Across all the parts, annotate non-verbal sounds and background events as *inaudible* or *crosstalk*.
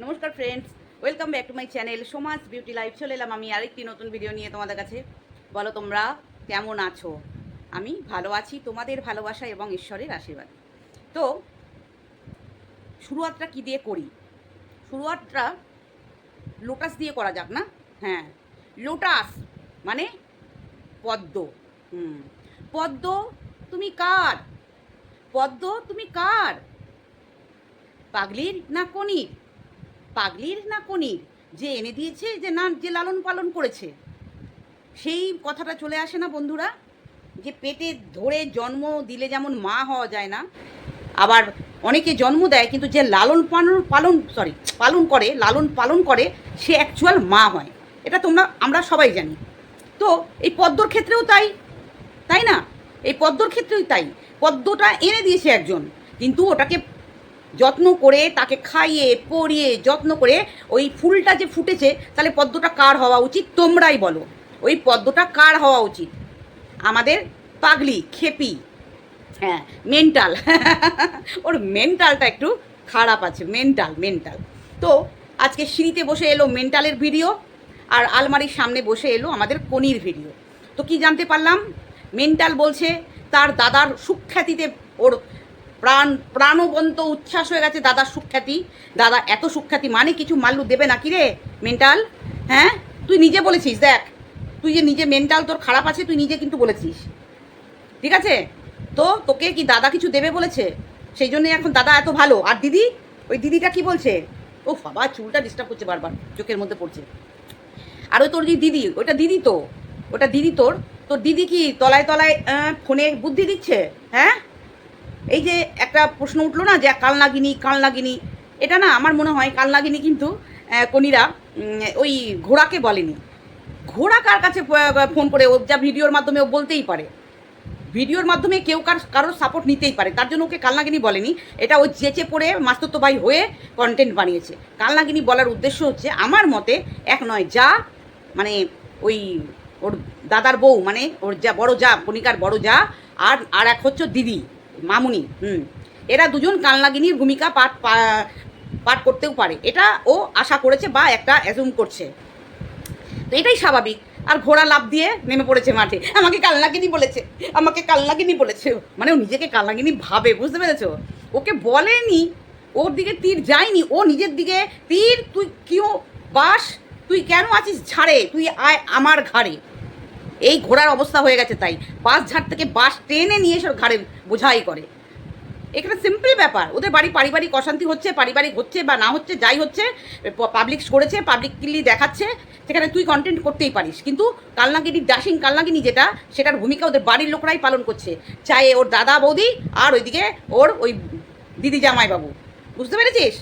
নমস্কার friends welcome back to my channel Samaj beauty life চলে এলাম আমি আরেকটি নতুন ভিডিও নিয়ে তোমাদের কাছে। বলো তোমরা কেমন আছো? আমি ভালো আছি, তোমাদের ভালোবাসা এবং ঈশ্বরের আশীর্বাদ। তো, শুরুয়াতটা কি দিয়ে করি? শুরুয়াতটা লোটাস দিয়ে করা যাক না? হ্যাঁ লোটাস মানে পদ্ম। হুম, পদ্ম তুমি কার? পদ্ম তুমি কার? পাগলির না কনির? পাগলির না কনির? যে এনে দিয়েছে যে না, যে লালন পালন করেছে। সেই কথাটা চলে আসে না বন্ধুরা? যে পেটে ধরে জন্ম দিলে যেমন মা হওয়া যায় না, আবার অনেকে জন্ম দেয় কিন্তু যে লালন পালন পালন সরি পালন করে, লালন পালন করে, সে অ্যাকচুয়াল মা হয়। এটা তোমরা, আমরা সবাই জানি। তো এই পদ্মর ক্ষেত্রেও তাই তাই না? এই পদ্মর ক্ষেত্রেও তাই। পদ্মটা এনে দিয়েছে একজন, কিন্তু ওটাকে যত্ন করে তাকে খাইয়ে, পরিয়ে, যত্ন করে ওই ফুলটা যে ফুটেছে, তাহলে পদ্মটা কার হওয়া উচিত? তোমরাই বলো। ওই পদ্মটা কার হওয়া উচিত? আমাদের পাগলি, খেপি হ্যাঁ মেন্টাল। *laughs* ওর মেন্টালটা একটু খারাপ আছে, মেন্টাল মেন্টাল। তো আজকে সিঁড়িতে বসে এলো মেন্টালের ভিডিও, আর আলমারির সামনে বসে এলো আমাদের কনির ভিডিও। তো কি জানতে পারলাম? মেন্টাল বলছে, তার দাদার সুখ্যাতিতে ওর প্রাণ, প্রাণবন্ত উচ্ছ্বাস হয়ে গেছে দাদার সুখ্যাতি। দাদা এত সুখ্যাতি মানে কিছু মাল্লু দেবে নাকি রে? মেন্টাল হ্যাঁ? তুই নিজে বলেছিস, দেখ। তুই যে নিজে মেন্টাল তোর খারাপ আছে, তুই নিজে কিন্তু বলেছিস। ঠিক আছে? তো তোকে কি দাদা কিছু দেবে বলেছে? সেই জন্য এখন দাদা এত ভালো। আর দিদি? ওই দিদিটা কি বলছে? ও বাবা, চুলটা ডিস্টার্ব করছে বারবার, চোখের মধ্যে পড়ছে। আর ওই তোর যে দিদি ওটা দিদি তো? ওটা দিদি তোর? তোর দিদি কি তলায় তলায় ফোনে বুদ্ধি দিচ্ছে? হ্যাঁ? এই যে একটা প্রশ্ন উঠল না যে কালনাগিনী কালনাগিনী এটা না আমার মনে হয় কাল কালনাগিনী কিন্তু কনিরা ওই ঘোড়াকে বলেনি। ঘোড়া কার কাছে ফোন করে? ও যা ভিডিওর মাধ্যমে ও বলতেই পারে। ভিডিওর মাধ্যমে কেউ কার, কারোর সাপোর্ট নিতেই পারে। তার জন্য ওকে কালনাগিনী বলেনি। এটা ও যেচে পড়ে মাস্তত্ব ভাই হয়ে কন্টেন্ট বানিয়েছে। কালনাগিনী বলার উদ্দেশ্য হচ্ছে, আমার মতে এক নয়, যা মানে ওই ওর দাদার বউ মানে ওর যা বড় যা, কণিকার বড় যা, আর আর এক হচ্ছে দিদি। মামুনি, হুম। এরা দুজন কালনাগিনীর ভূমিকা পাঠ পাঠ করতেও পারে। এটা ও আশা করেছে বা একটা অ্যাজুম করছে। তো এটাই স্বাভাবিক। আর ঘোড়া লাভ দিয়ে নেমে পড়েছে মাঠে। আমাকে কালনাগিনী বলেছে। আমাকে কালনাগিনী বলেছে। মানে ও নিজেকে কালনাগিনী ভাবে, বুঝতে পেরেছ? ওকে বলেনি, ওর দিকে তীর যায়নি, ও নিজের দিকে, তীর, তুই কেউ বাস, তুই কেন আছিস ঝাড়ে তুই আয় আমার ঘাড়ে। এই ঘোড়ার অবস্থা হয়ে গেছে তাই। বাস ঝাড় থেকে বাস টেনে নিয়ে ওর ঘাড়ে বোঝাই করে। এখানে সিম্পল ব্যাপার। ওদের বাড়ি পারিবারিক অশান্তি হচ্ছে, পারিবারিক হচ্ছে বা না হচ্ছে, যাই হচ্ছে পাবলিক করেছে পাবলিকলি দেখাচ্ছে, সেখানে তুই কন্টেন্ট করতেই পারিস। কিন্তু কালনাগিনি ডাসিং কালনাগিনি যেটা, সেটার ভূমিকা ওদের বাড়ির লোকরাই পালন করছে। চাই ওর দাদা বৌদি আর ওইদিকে ওর ওই দিদি জামাইবাবু। বুঝতে পেরেছিস?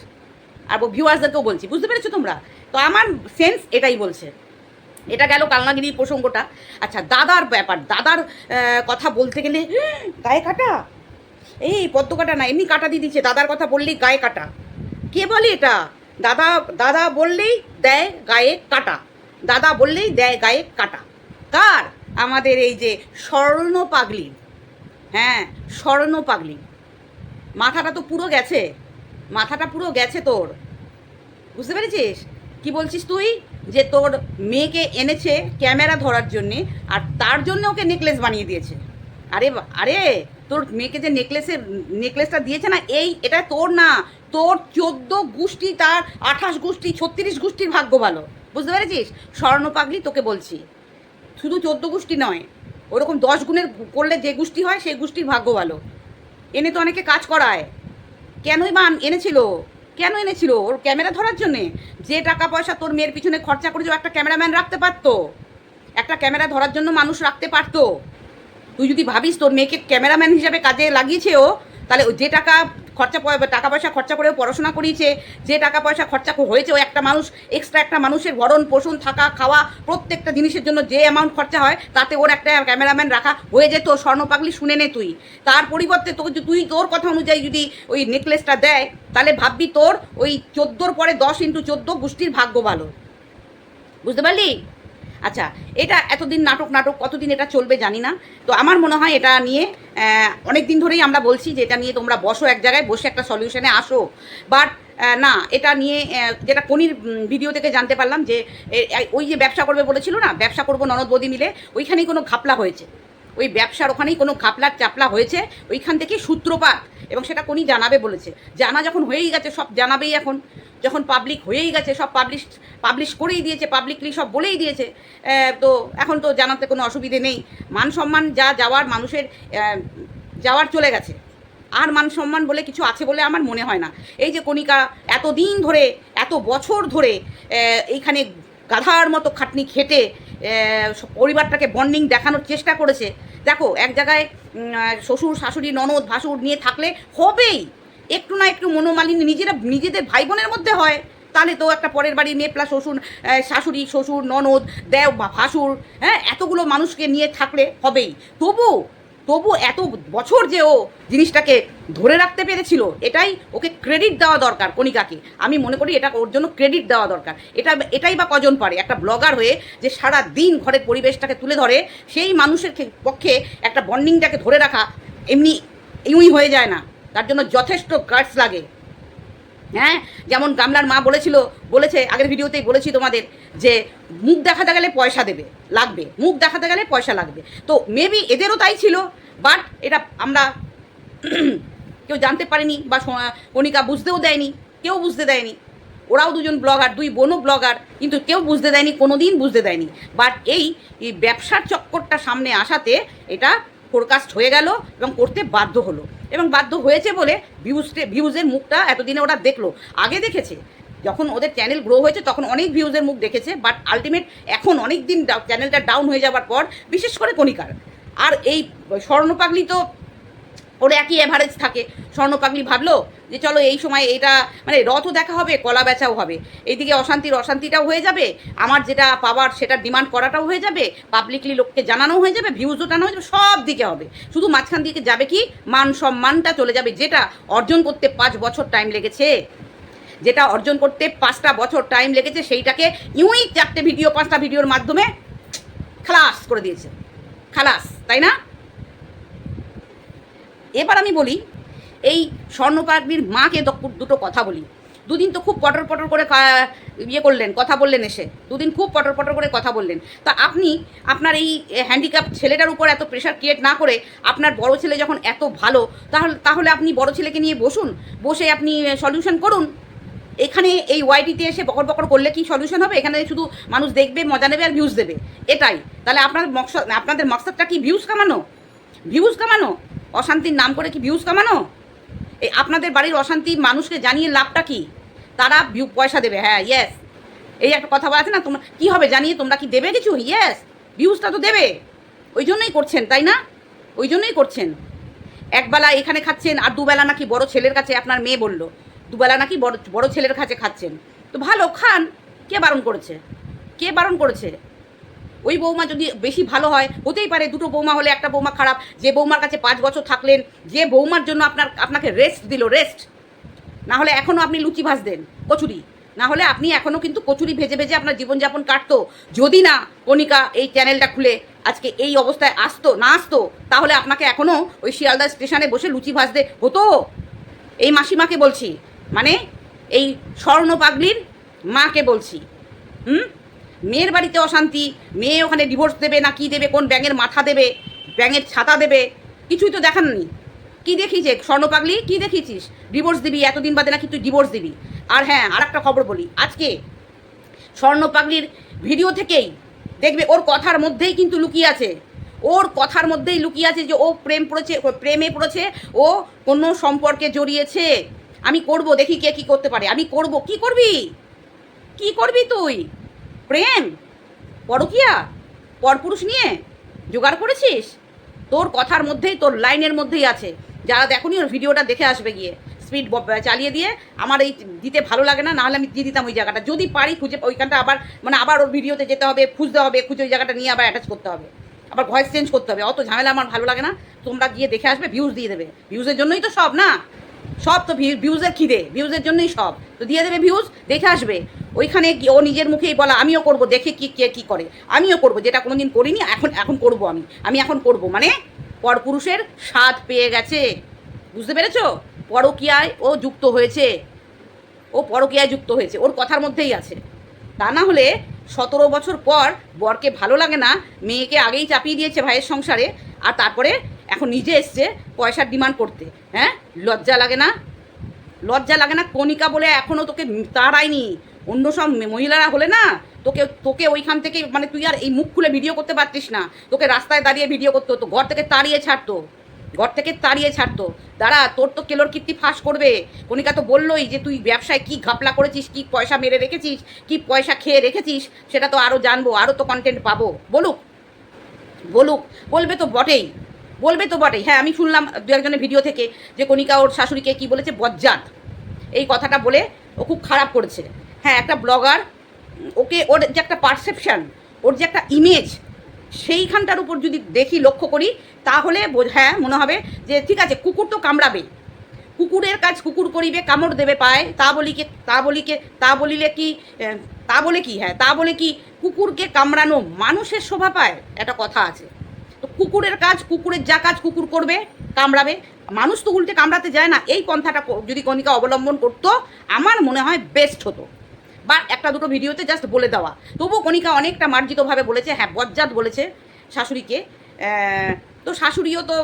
আর ভিউয়ার্সদেরকেও বলছি। বুঝতে পেরেছ তোমরা? তো আমার সেন্স এটাই বলছে। এটা গেল কালনাগিরির প্রসঙ্গটা। আচ্ছা দাদার ব্যাপার, দাদার কথা বলতে গেলে গায়ে কাটা? এই পদ্ম কাটা না, এমনি কাটা দিয়ে দিচ্ছে দাদার কথা বললেই গায়ে কাটা। কে বলে এটা? দাদা দাদা বললেই দেয় গায়ে কাটা। দাদা বললেই দেয় গায়ে কাটা। কার? আমাদের এই যে স্বর্ণ পাগলি। হ্যাঁ স্বর্ণ পাগলি। মাথাটা তো পুরো গেছে। মাথাটা পুরো গেছে তোর। বুঝতে পেরেছিস? কি বলছিস তুই? যে তোর মেয়েকে এনেছে ক্যামেরা ধরার জন্যে, আর তার জন্য ওকে নেকলেস বানিয়ে দিয়েছে। আরে আরে, তোর মেয়েকে যে নেকলেসের নেকলেসটা দিয়েছে না, এই এটা তোর না। তোর চোদ্দ গোষ্ঠী, তার আঠাশ গোষ্ঠী, ছত্রিশ গোষ্ঠীর ভাগ্য ভালো। বুঝতে পেরেছিস? স্বর্ণ পাগলি তোকে বলছি। শুধু চোদ্দ গোষ্ঠী নয়, ওরকম দশ গুণের করলে যে গোষ্ঠী হয়, সেই গোষ্ঠীর ভাগ্য ভালো। এনে তো অনেকে কাজ করায়। কেনই বা এনেছিল? কেন এনেছিল? ওর ক্যামেরা ধরার জন্যে? যে টাকা পয়সা তোর মেয়ের পিছনে খরচা করেছে একটা ক্যামেরাম্যান রাখতে পারতো, একটা ক্যামেরা ধরার জন্য মানুষ রাখতে পারতো। তুই যদি ভাবিস তোর মেয়েকে ক্যামেরাম্যান হিসাবে কাজে লাগিয়েছে ও, তাহলে যে টাকা খরচা টাকা পয়সা খরচা করে ও পড়াশোনা করিয়েছে। যে টাকা পয়সা খরচা হয়েছে ওই একটা মানুষ এক্সট্রা একটা মানুষের ভরণ পোষণ, থাকা, খাওয়া, প্রত্যেকটা জিনিসের জন্য যে অ্যামাউন্ট খরচা হয়, তাতে ওর একটা ক্যামেরাম্যান রাখা হয়ে যেত। স্বর্ণপাগলি শুনে নে তুই। তার পরিবর্তে তোকে তুই তোর কথা অনুযায়ী যদি ওই নেকলেসটা দেয়, তাহলে ভাববি তোর ওই চোদ্দোর পরে দশ ইন্টু চোদ্দ গোষ্ঠীর ভাগ্য ভালো। বুঝতে পারলি? আচ্ছা এটা এতদিন নাটক নাটক, কতদিন এটা চলবে জানি না। তো আমার মনে হয় এটা নিয়ে অনেক দিন ধরেই আমরা বলছি যে এটা নিয়ে তোমরা বসো এক জায়গায়, বসে একটা সলিউশনে আসো। বাট না, এটা নিয়ে যেটা কনির ভিডিও থেকে জানতে পারলাম যে ওই যে ব্যবসা করবে বলেছিল না, ব্যবসা করব ননদ বৌদি মিলে, ওইখানেই কোনো ঘাপলা হয়েছে। ওই ব্যবসার ওখানেই কোনো ঘাপলার চাপলা হয়েছে, ওইখান থেকে সূত্রপাত, এবং সেটা কোনি জানাবে বলেছে। জানা যখন হয়েই গেছে, সব জানাবেই এখন। যখন পাবলিক হয়েই গেছে, সব পাবলিশ পাবলিশ করেই দিয়েছে পাবলিকলি সব বলেই দিয়েছে তো এখন তো জানাতে কোনো অসুবিধে নেই। মান সম্মান যা যাওয়ার মানুষের যাওয়ার চলে গেছে। আর মান সম্মান বলে কিছু আছে বলে আমার মনে হয় না। এই যে কণিকা, এতদিন ধরে, এত বছর ধরে এইখানে গাধার মতো খাটনি খেটে পরিবারটাকে বন্ডিং দেখানোর চেষ্টা করেছে। দেখো, এক জায়গায় শ্বশুর, শাশুড়ি, ননদ, ভাসুর নিয়ে থাকলে হবেই। একটু না একটু মনোমালিন্য নিজেরা, নিজেদের ভাই বোনের মধ্যে হয়, তাহলে তো একটা পরের বাড়ির মেয়ে প্লাস শ্বশুর শাশুড়ি, শ্বশুর, ননদ, দেও বা ভাসুর হ্যাঁ এতগুলো মানুষকে নিয়ে থাকলে হবেই। তবু তবু এত বছর যে ও জিনিসটাকে ধরে রাখতে পেরেছিল, এটাই ওকে ক্রেডিট দেওয়া দরকার কণিকাকে। আমি মনে করি এটা ওর জন্য ক্রেডিট দেওয়া দরকার। এটা, এটাই বা কজন পারে? একটা ব্লগার হয়ে যে সারা দিন ঘরের পরিবেশটাকে তুলে ধরে, সেই মানুষের পক্ষে একটা বন্ডিংটাকে ধরে রাখা এমনি ইউই হয়ে যায় না। তার জন্য যথেষ্ট গার্ডস লাগে। হ্যাঁ? যেমন গামলার মা বলেছিল, বলেছে, আগের ভিডিওতেই বলেছি তোমাদের, যে মুখ দেখাতে গেলে পয়সা দেবে, লাগবে। মুখ দেখাতে গেলে পয়সা লাগবে। তো মেবি এদেরও তাই ছিল বাট এটা আমরা *clears throat* কেউ জানতে পারেনি বা কণিকা বুঝতেও দেয়নি, কেউ বুঝতে দেয়নি। ওরাও দুজন ব্লগার দুই বোনও ব্লগার কিন্তু কেউ বুঝতে দেয়নি কোনো দিন বুঝতে দেয়নি। বাট এই ব্যবসার চক্করটা সামনে আসাতে এটা ফোরকাস্ট হয়ে গেল এবং করতে বাধ্য হলো। এবং বাধ্য হয়েছে বলে ভিউজে ভিউজের মুখটা এতদিনে ওরা দেখল। আগে দেখেছে, যখন ওদের চ্যানেল গ্রো হয়েছে, তখন অনেক ভিউজের মুখ দেখেছে বাট আলটিমেট এখন অনেক দিন চ্যানেলটা ডাউন হয়ে যাবার পর, বিশেষ করে কণিকার। আর এই স্বর্ণপাগলি তো ওর একই অ্যাভারেজ থাকে। স্বর্ণপাগলি ভাবলো যে চলো এই সময় এটা মানে রথও দেখা হবে, কলা বেচাও হবে। এইদিকে অশান্তির অশান্তিটাও হয়ে যাবে, আমার যেটা পাওয়ার সেটা ডিমান্ড করাটাও হয়ে যাবে পাবলিকলি লোককে জানানো হয়ে যাবে ভিউজও টানো হয়ে যাবে, সব দিকে হবে। শুধু মাঝখান দিকে যাবে কি? মান সম্মানটা চলে যাবে, যেটা অর্জন করতে পাঁচ বছর টাইম লেগেছে। যেটা অর্জন করতে পাঁচটা বছর টাইম লেগেছে, সেইটাকে ইউই চারটে ভিডিও পাঁচটা ভিডিওর মাধ্যমে খালাস করে দিয়েছে। খালাস, তাই না? এবার আমি বলি, এই স্বর্ণপাগড়ির মাকে দুটো কথা বলি। দুদিন তো খুব পটর পটর করে ইয়ে করলেন, কথা বললেন এসে। দুদিন খুব পটর পটর করে কথা বললেন। তা আপনি, আপনার এই হ্যান্ডিক্যাপ ছেলেটার উপর এত প্রেশার ক্রিয়েট না করে আপনার বড় ছেলে যখন এত ভালো, তাহলে তাহলে আপনি বড় ছেলেকে নিয়ে বসুন, বসে আপনি সলিউশন করুন। এখানে এই ওয়াইটিতে এসে বকর বকর করলে কি সলিউশন হবে? এখানে শুধু মানুষ দেখবে, মজা নেবে আর ভিউজ দেবে। এটাই। তাহলে আপনার মকসদ, আপনাদের মকসদটা কি? ভিউজ কামানো? ভিউজ কামানো? অশান্তির নাম করে কি ভিউজ কামানো? এই আপনাদের বাড়ির অশান্তি মানুষকে জানিয়ে লাভটা কি? তারা ভিউ পয়সা দেবে হ্যাঁ ইয়েস এই একটা কথা বলা আছে না, তোমরা, কী হবে জানিয়ে তোমরা কি দেবে কিছু? ইয়েস ভিউজটা তো দেবে। ওই জন্যই করছেন, তাই না? ওই জন্যই করছেন। একবেলা এখানে খাচ্ছেন, আর দুবেলা নাকি বড় ছেলের কাছে আপনার মেয়ে বলল, দুবেলা নাকি বড় বড় ছেলের কাছে খাচ্ছেন। তো ভালো, খান। কে বারণ করেছে? কে বারণ করেছে? ওই বৌমা যদি বেশি ভালো হয়, হতেই পারে দুটো বৌমা হলে একটা বৌমা খারাপ। যে বৌমার কাছে পাঁচ বছর থাকলেন, যে বৌমার জন্য আপনার, আপনাকে রেস্ট দিল রেস্ট না হলে এখনও আপনি লুচি ভাজতেন, কচুরি। না হলে আপনি এখনও কিন্তু কচুরি ভেজে ভেজে আপনার জীবনযাপন কাটতো। যদি না কণিকা এই চ্যানেলটা খুলে, আজকে এই অবস্থায় আসতো, না আসতো, তাহলে আপনাকে এখনও ওই শিয়ালদা স্টেশনে বসে লুচি ভাজতে হতো। এই মাসিমাকে বলছি মানে এই স্বর্ণ পাগলির মাকে বলছি, হুম? মেয়ের বাড়িতে অশান্তি, মেয়ে ওখানে ডিভোর্স দেবে না কি দেবে, কোন ব্যাঙের মাথা দেবে, ব্যাঙের ছাতা দেবে, কিছুই তো দেখাননি কি দেখিয়েছে? স্বর্ণপাগলি কি দেখিয়েছিস? ডিভোর্স দিবি, এতদিন বাদে নাকি তুই ডিভোর্স দিবি? আর হ্যাঁ আর একটা খবর বলি, আজকে স্বর্ণপাগলির ভিডিও থেকেই দেখবে, ওর কথার মধ্যেই কিন্তু লুকিয়ে আছে। ওর কথার মধ্যেই লুকিয়ে আছে যে ও প্রেম পড়েছে, প্রেমে পড়েছে, ও কোনো সম্পর্কে জড়িয়েছে। আমি করব, দেখি কে কি করতে পারে। আমি করব, কি করবি? কি করবি তুই? প্রেম? পরকিয়া পরপুরুষ নিয়ে জোগাড় করেছিস? তোর কথার মধ্যেই, তোর লাইনের মধ্যেই আছে। যারা দেখুনি, ওর ভিডিওটা দেখে আসবে গিয়ে। স্পিড চালিয়ে দিয়ে আমার এই দিতে ভালো লাগে না, নাহলে আমি দিয়ে দিতাম ওই জায়গাটা। যদি পারি খুঁজে, ওইখানটা আবার মানে আবার ওর ভিডিওতে যেতে হবে, খুঁজতে হবে, খুঁজে ওই জায়গাটা নিয়ে আবার অ্যাটাচ করতে হবে। আবার ভয়েস চেঞ্জ করতে হবে। অত ঝামেলা আমার ভালো লাগে না। তোমরা গিয়ে দেখে আসবে ভিউজ দিয়ে দেবে। ভিউজের জন্যই তো সব না? সব তো ভিউজের খিদে। ভিউজের জন্যই সব। তো দিয়ে দেবে ভিউজ দেখে আসবে। ওইখানে ও নিজের মুখেই বলা, আমিও করব, দেখে কি, কে কী করে। আমিও করব, যেটা কোনোদিন করিনি, এখন এখন করব আমি। আমি এখন করব। মানে পরপুরুষের স্বাদ পেয়ে গেছে। বুঝতে পেরেছ? পরকিয়ায় ও যুক্ত হয়েছে। ও পরকীয়ায় যুক্ত হয়েছে। ওর কথার মধ্যেই আছে। তা না হলে সতেরো বছর পর বরকে ভালো লাগে না, মেয়েকে আগেই চাপিয়ে দিয়েছে ভাইয়ের সংসারে, আর তারপরে এখন নিজে এসছে পয়সার ডিমান্ড করতে হ্যাঁ? লজ্জা লাগে না? লজ্জা লাগে না কণিকা বলে এখনও তোকে তাড়ায়নি। অন্য সব মহিলারা হলে না, তোকে তোকে ওইখান থেকে মানে তুই আর এই মুখ খুলে ভিডিও করতে পারতিস না। তোকে রাস্তায় দাঁড়িয়ে ভিডিও করতে হতো, ঘর থেকে তাড়িয়ে ছাড়তো, ঘর থেকে তাড়িয়ে ছাড়তো। দাঁড়া, তোর তো কেলোর কীর্তি ফাঁস করবে। কণিকা তো বললোই যে তুই ব্যবসায় কি ঘাপলা করেছিস, কি পয়সা মেরে রেখেছিস, কি পয়সা খেয়ে রেখেছিস, সেটা তো আরও জানব আরও তো কন্টেন্ট পাবো। বলুক বলুক, বলবে তো বটেই। বলবে তো বটেই। হ্যাঁ আমি শুনলাম দু একজনের ভিডিও থেকে যে কণিকা ওর শাশুড়িকে কি বলেছে, বজ্জাত। এই কথাটা বলে ও খুব খারাপ করেছে। হ্যাঁ একটা ব্লগার ওকে ওর যে একটা পারসেপশন ওর যে একটা ইমেজ সেইখানটার উপর যদি দেখি, লক্ষ্য করি, তাহলে হ্যাঁ মনে হবে যে ঠিক আছে, কুকুর তো কামড়াবে কুকুরের কাজ কুকুর করিবে, কামড় দেবে পায়। তা বলিকে তা বলিকে, তা বলিলে কি তা বলে কি হ্যাঁ তা বলে কি, কুকুরকে কামড়ানো মানুষের শোভা পায়? একটা কথা আছে। তো কুকুরের কাজ, কুকুরের যা কাজ কুকুর করবে, কামড়াবে। মানুষ তো উল্টে কামড়াতে যায় না। এই পন্থাটা যদি কণিকা অবলম্বন করতো, আমার মনে হয় বেস্ট হতো। বা একটা দুটো ভিডিওতে জাস্ট বলে দেওয়া। তবু কণিকা অনেকটা মার্জিতভাবে বলেছে হ্যাঁ বজ্জাত বলেছে শাশুড়িকে। তো শাশুড়িও তো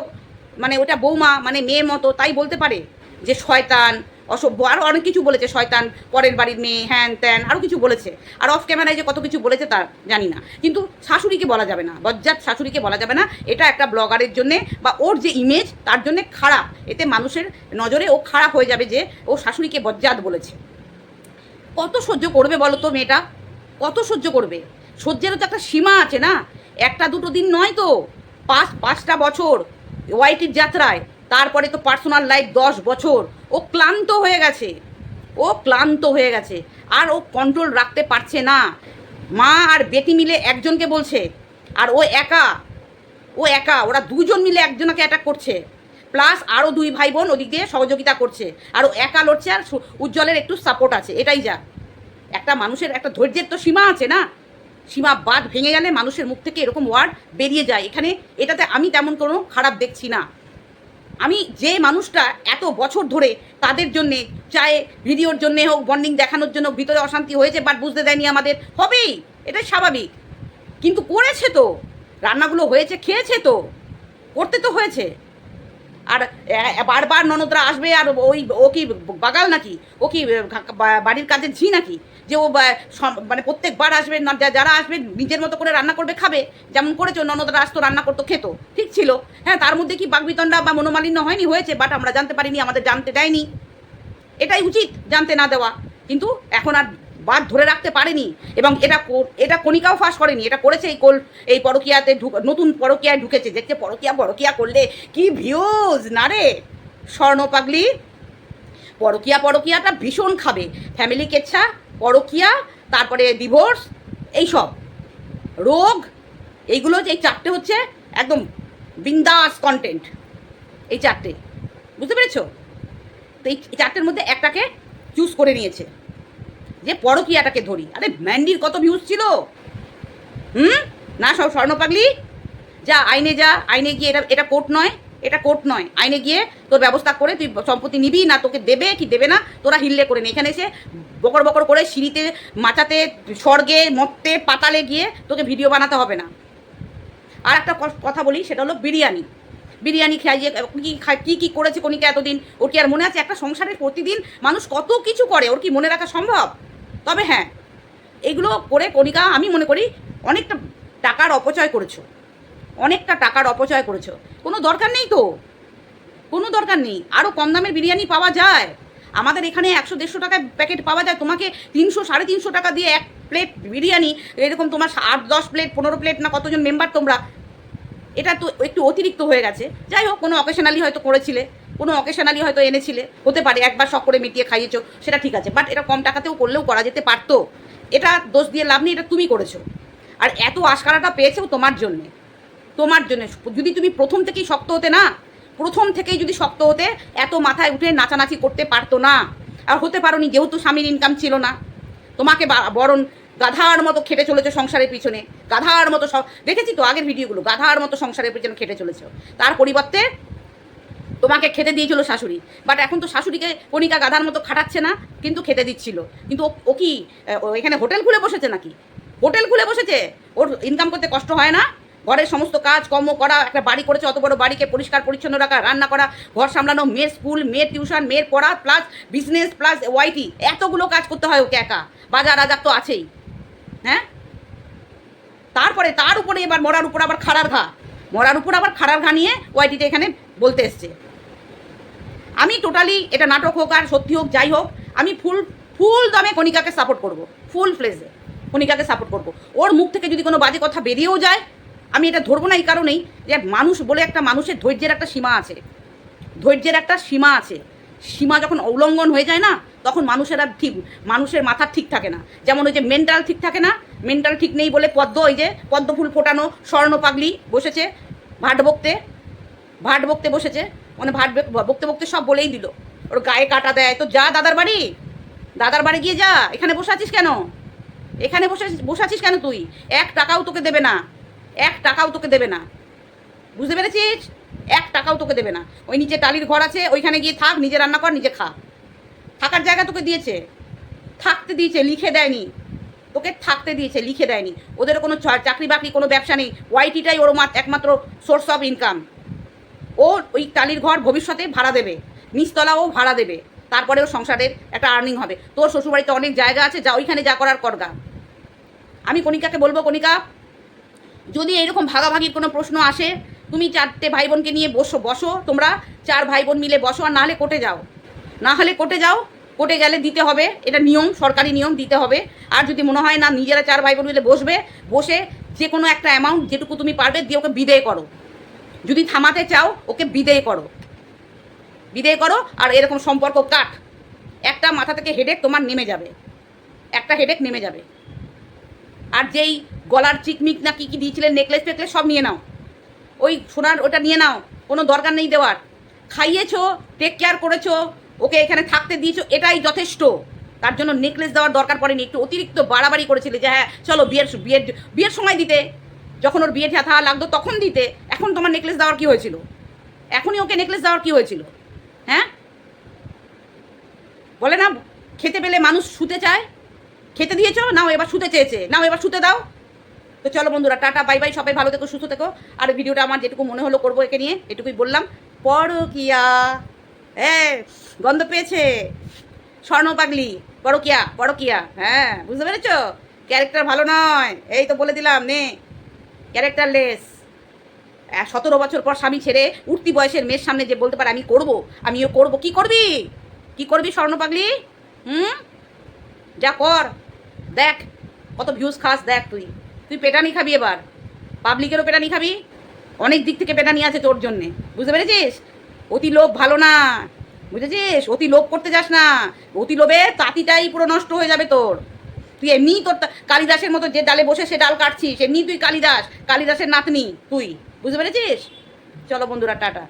মানে ওটা বৌমা মানে মেয়ে মতো, তাই বলতে পারে যে শয়তান অসভ্য। আরও অনেক কিছু বলেছে, শয়তান, পরের বাড়ির মেয়ে, হ্যান ত্যান আরও কিছু বলেছে। আর অফ ক্যামেরায় যে কত কিছু বলেছে তার জানি না। কিন্তু শাশুড়িকে বলা যাবে না, বজ্জাত শাশুড়িকে বলা যাবে না। এটা একটা ব্লগারের জন্যে বা ওর যে ইমেজ তার জন্যে খারাপ। এতে মানুষের নজরে ও খারাপ হয়ে যাবে যে ও শাশুড়িকে বজ্জাত বলেছে। কত সহ্য করবে বলো তো মেয়েটা? কত সহ্য করবে? সহ্যেরও তো একটা সীমা আছে না? একটা দুটো দিন নয় তো। পাঁচ, পাঁচটা বছর ওয়াইটির যাত্রায়। তারপরে তো পার্সোনাল লাইফ দশ বছর। ও ক্লান্ত হয়ে গেছে। ও ক্লান্ত হয়ে গেছে। আর ও কন্ট্রোল রাখতে পারছে না। মা আর বেটি মিলে একজনকে বলছে, আর ও একা ও একা, ওরা দুজন মিলে একজনকে অ্যাটাক করছে। প্লাস আরও দুই ভাই বোন ওদিক দিয়ে সহযোগিতা করছে। আর ও একা লড়ছে আর উজ্জ্বলের একটু সাপোর্ট আছে। এটাই যা। একটা মানুষের একটা ধৈর্যের তো সীমা আছে না? সীমা বাদ ভেঙে গেলে মানুষের মুখ থেকে এরকম ওয়ার্ড বেরিয়ে যায়। এখানে এটাতে আমি তেমন কোনো খারাপ দেখছি না। আমি যে মানুষটা এত বছর ধরে তাদের জন্যে চায়, ভিডিওর জন্যে হোক বন্ডিং দেখানোর জন্য ভিতরে অশান্তি হয়েছে বাট বুঝতে দেয়নি আমাদের, হবেই এটা স্বাভাবিক। কিন্তু করেছে তো, রান্নাগুলো হয়েছে, খেয়েছে তো, করতে তো হয়েছে। আর বারবার ননদরা আসবে আর ওই, ও কি বাগাল নাকি? ও কি বাড়ির কাজের ঝি নাকি? যে ও মানে প্রত্যেকবার আসবে, না যারা আসবে নিজের মতো করে রান্না করবে, খাবে। যেমন করেছ, ননদরা আসতো, রান্না করতো, খেত। ঠিক ছিল। হ্যাঁ তার মধ্যে কি বাগবিতণ্ডা বা মনোমালিন্য হয়নি, হয়েছে বাট আমরা জানতে পারিনি, আমাদের জানতে দেয়নি। এটাই উচিত জানতে না দেওয়া। কিন্তু এখন আর বাদ ধরে রাখতে পারেনি এবং এটা এটা কণিকাও ফাঁস করেনি, এটা করেছে এই কোল, এই পরকিয়াতে ঢুক- নতুন পরকিয়ায় ঢুকেছে, দেখছে পরকিয়া পরকিয়া করলে কি ভিউজ না রে? স্বর্ণ পাগলি? পরকিয়া পরকিয়াটা ভীষণ খাবে ফ্যামিলি কেচ্ছা, পরকিয়া, তারপরে ডিভোর্স এইসব রোগ, এইগুলো যে এই চারটে হচ্ছে একদম বিন্দাস কন্টেন্ট এই চারটে। বুঝতে পেরেছ? তো এই চারটের মধ্যে একটাকে চুজ করে নিয়েছে। যে পরকিয়াটাকে ধরি। আরে ম্যান্ডির কত ভিউজ ছিল? হুম? না, সব স্বর্ণ পাগলি? যা, আইনে যা, আইনে গিয়ে এটা এটা কোর্ট নয়, এটা কোর্ট নয়। আইনে গিয়ে তোর ব্যবস্থা করে তুই সম্পত্তি নিবি, না তোকে দেবে, কি দেবে না, তোরা হিললে করে নে। এখানে এসে বকর বকর করে সিঁড়িতে, মাচাতে, স্বর্গে, মত্তে, পাতালে গিয়ে তোকে ভিডিও বানাতে হবে না। আর একটা কথা বলি, সেটা হলো বিরিয়ানি। বিরিয়ানি খাইয়ে কি কী, কি করেছে কণিকা এতদিন? ওর কি আর মনে আছে? একটা সংসারে প্রতিদিন মানুষ কত কিছু করে, ওর কি মনে রাখা সম্ভব? তবে হ্যাঁ এগুলো করে কণিকা, আমি মনে করি অনেকটা টাকার অপচয় করেছ। অনেকটা টাকার অপচয় করেছ। কোনো দরকার নেই তো? কোনো দরকার নেই। আরও কম দামের বিরিয়ানি পাওয়া যায়। আমাদের এখানে একশো দেড়শো টাকায় প্যাকেট পাওয়া যায়। তোমাকে তিনশো, সাড়ে তিনশো টাকা দিয়ে এক প্লেট বিরিয়ানি, এরকম তোমার আট, দশ প্লেট, পনেরো প্লেট না কতজন মেম্বার তোমরা, এটা তো একটু অতিরিক্ত হয়ে গেছে। যাই হোক, কোনো অকেশনালি হয়তো করেছিলে। কোনো অকেশনালি হয়তো এনেছিলে, হতে পারে, একবার শখ করে মিটিয়ে খাইয়েছো, সেটা ঠিক আছে বাট এটা কম টাকাতেও করলেও করা যেতে পারতো। এটা দোষ দিয়ে লাভ নেই, এটা তুমি করেছ। আর এত আশকারাটা পেয়েছেও তোমার জন্যে। তোমার জন্য, যদি তুমি প্রথম থেকেই শক্ত হতে না, প্রথম থেকেই যদি শক্ত হতে, এত মাথায় উঠে নাচানাচি করতে পারতো না। আর হতে পারোনি, যেহেতু স্বামীর ইনকাম ছিল না। তোমাকে বা- বরং গাধার মতো খেটে চলেছো সংসারের পিছনে। গাধার মতো দেখেছি তো আগের ভিডিওগুলো গাধার মতো সংসারের পিছনে খেটে চলেছো। তার পরিবর্তে তোমাকে খেতে দিয়েছিল শাশুড়ি। বাট এখন তো শাশুড়িকে কণিকা গাধার মতো খাটাচ্ছে না, কিন্তু খেতে দিচ্ছিল। কিন্তু ও- কি এখানে হোটেল খুলে বসেছে নাকি? হোটেল খুলে বসেছে? ওর ইনকাম করতে কষ্ট হয় না? ঘরের সমস্ত কাজ, কর্ম করা, একটা বাড়ি করেছে, অত বড় বাড়িকে পরিষ্কার পরিচ্ছন্ন রাখা, রান্না করা, ঘর সামলানো, মেয়ের স্কুল, মেয়ের টিউশন, মেয়ের পড়া প্লাস বিজনেস প্লাস ওয়াইটি এতগুলো কাজ করতে হয় ওকে একা। বাজার আজার তো আছেই। হ্যাঁ? তারপরে, তার উপরে এবার মরার উপর আবার খাড়ার ঘা। মরার উপর আবার খাড়ার ঘা নিয়ে ওয়াইটিতে এখানে বলতে এসছে। আমি টোটালি এটা নাটক হোক আর সত্যি হোক, যাই হোক, আমি ফুল ফুল দামে কণিকাকে সাপোর্ট করব। ফুল ফ্লেজে কণিকাকে সাপোর্ট করব। ওর মুখ থেকে যদি কোনো বাজে কথা বেরিয়েও যায়, আমি এটা ধরবো না এই কারণেই যে মানুষ বলে একটা মানুষের ধৈর্যের একটা সীমা আছে। ধৈর্যের একটা সীমা আছে। সীমা যখন উল্লঙ্ঘন হয়ে যায় না, তখন মানুষের ঠিক, মানুষের মাথা ঠিক থাকে না। যেমন ওই যে মেন্টাল ঠিক থাকে না, মেন্টাল ঠিক নেই বলে পদ্ম, ওই যে পদ্ম ফুল ফোটানো, স্বর্ণ পাগলি বসেছে ভাট বকতে। ভাট বকতে বসেছে। মানে ভাট বকতে বকতে সব বলেই দিল। ওর গায়ে কাটা দেয় তো যা দাদার বাড়ি দাদার বাড়ি গিয়ে যা, এখানে বসে আছিস কেন? এখানে বসে বসে আছিস কেন তুই? এক টাকাও তোকে দেবে না, এক টাকাও তোকে দেবে না। বুঝতে পেরেছিস? এক টাকাও তোকে দেবে না। ওই নিচে টালির ঘর আছে, ওইখানে গিয়ে থাক, নিজে রান্না কর, নিজে খা। থাকার জায়গা তোকে দিয়েছে। থাকতে দিয়েছে, লিখে দেয়নি। তোকে থাকতে দিয়েছে, লিখে দেয়নি। ওদের কোনো চাকরি বাকরি কোনো ব্যবসা নেই। ওয়াইটিটাই ওর মাত্র একমাত্র সোর্স অফ ইনকাম ও ওই টালির ঘর ভবিষ্যতে ভাড়া দেবে, নিচতলাও ভাড়া দেবে তারপরে তারপরেও সংসারের একটা আর্নিং হবে। তোর শ্বশুরবাড়িতে অনেক জায়গা আছে, যা ওইখানে যা করার করগা। আমি কণিকাকে বলব, কণিকা, যদি এরকম ভাগাভাগির কোনো প্রশ্ন আসে, তুমি চারটে ভাই বোনকে নিয়ে বসো বসো, তোমরা চার ভাই বোন মিলে বসো, আর নাহলে কোর্টে যাও। না হলে কোর্টে যাও, কোর্টে গেলে দিতে হবে, এটা নিয়ম, সরকারি নিয়ম, দিতে হবে। আর যদি মনে হয় না, নিজেরা চার ভাই বোন মিলে বসবে, বসে যে কোনো একটা অ্যামাউন্ট যেটুকু তুমি পারবে, দিয়ে ওকে বিদেয় করো। যদি থামাতে চাও, ওকে বিদেয় করো। বিদেয় করো, আর এরকম সম্পর্ক কাট। একটা মাথা থেকে হেডেক তোমার নেমে যাবে। একটা হেডেক নেমে যাবে। আর যেই গলার চিকমিক না কি কি দিয়েছিলেন নেকলেস টেকলেস সব নিয়ে নাও। ওই সোনার ওটা নিয়ে নাও, কোনো দরকার নেই দেওয়ার। খাইয়েছো টেক কেয়ার করেছ, ওকে এখানে থাকতে দিয়েছ, এটাই যথেষ্ট। তার জন্য নেকলেস দেওয়ার দরকার পড়েনি। একটু অতিরিক্ত বাড়াবাড়ি করেছিলে যে হ্যাঁ চলো বিয়ের বিয়ের বিয়ের সময় দিতে। যখন ওর বিয়ে থা লাগতো তখন দিতে। এখন তোমার নেকলেস দেওয়ার কি হয়েছিল? এখনই ওকে নেকলেস দেওয়ার কি হয়েছিল? হ্যাঁ? বলে না, খেতে পেলে মানুষ শুতে চায়? খেতে দিয়েছ? নাও, এবার শুতে চেয়েছে। নাও, এবার শুতে দাও। তো চলো বন্ধুরা, টাটা, বাই বাই, সবাই ভালো থেকো, সুস্থ থেকো। আর ভিডিওটা আমার যেটুকু মনে হলো করব একে নিয়ে, এটুকুই বললাম। পরকিয়া। হ্যাঁ গন্ধ পেয়েছে। স্বর্ণ পাগলি। পরকিয়া পরকিয়া। হ্যাঁ বুঝতে পেরেছ? ক্যারেক্টার ভালো নয়। এই তো বলে দিলাম, নে। ক্যারেক্টার লেস সতেরো বছর পর স্বামী ছেড়ে উঠতি বয়সের মেয়ের সামনে যে বলতে পারে, আমি করব, আমিও করব, কি করবি? কি করবি স্বর্ণ পাগলি? হুম? যা কর, দেখ, কত ভিউজ খাস, দেখ তুই। তুই পেটানি খাবি এবার। পাবলিকেরও পেটানি খাবি। অনেক দিক থেকে পেটানি আছে তোর জন্যে। বুঝতে পেরেছিস? অতি লোভ ভালো না। বুঝেছিস? অতি লোভ করতে যাস না। অতি লোভে তাঁতিটাই পুরো নষ্ট হয়ে যাবে তোর। তুই এমনি তোর কালিদাসের মতো যে ডালে বসে সে ডাল কাটছিস এমনি তুই কালিদাস। কালিদাসের নাতনি, তুই। বুঝতে পেরেছিস? চলো বন্ধুরা টাটা।